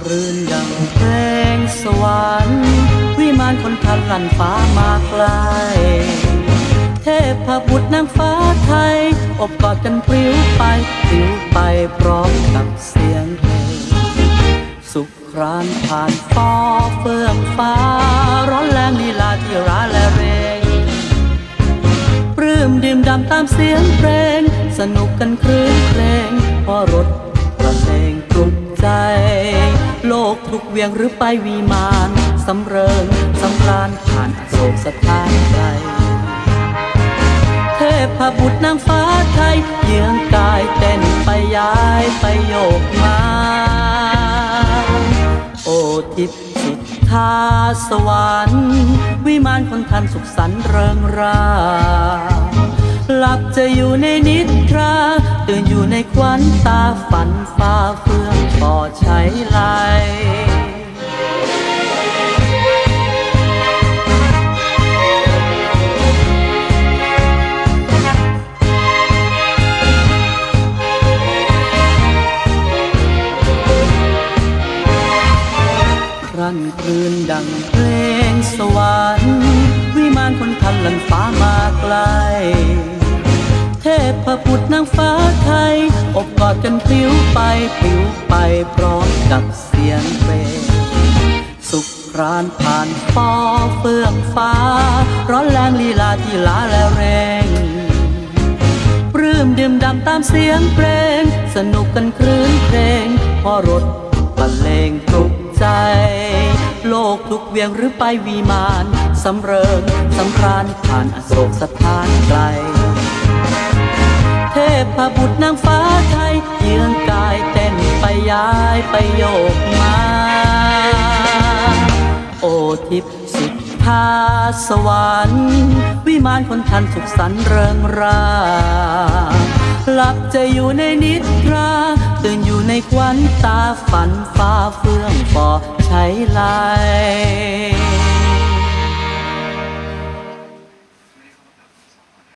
ครื่นดังเพลงสวรรค์วิมานคนทันลันฟ้ามาไกลเทพบุตรนางฟ้าไทย อบกอดกันปลิวไปปลิวไปพร้อมกับเสียงเพลงสุขครานผ่านฟ้อเฟื่องฟ้า ร้อนแรงลีลาที่ร้าและเรงปลื้มดื่มดำตามเสียงเพลง สนุกกันครื้นเพลงเพราะรถ เวียงหรือไปวีมานสำเริงสำราญผ่านอโศกสถานใจเทพบุตรนางฟ้าไทยเยืองกายเต้นไปย้ายไปโยกมา โอทิพสุดทาสวรรค์วิมานคนทันสุขสันต์เริงราหลับจะอยู่ในนิทราตื่นอยู่ในควันตาฝันฟ้าเฟื่องปอใช้ไหล ครั่นครืนดังเพลงสวรรค์วิมานคนทันลันฟ้ามาไกล เทพบุตรนางฟ้าไทย อบกอดกันพลิ้วไปปลิวไปพร้อมกับเสียงเพลงสุขครานผ่านฟอเฟื่องฟ้า ร้อนแรงลีลาที่ลาและเรงปลื้มดื่มดำตามเสียงเพลง สนุกกันครื้นเพลงพอรถบรรเลง เวียงหรือไปวีมานสำเริงสำราญผ่านอโศกสถานไกล เทพบุตรนางฟ้าไทย เยืองกายเต้นไปย้ายไปโยกมา โอทิพสุดทาสวรรค์วิมานคนทันสุขสันเริงราหลับจะอยู่ในนิทรา วัน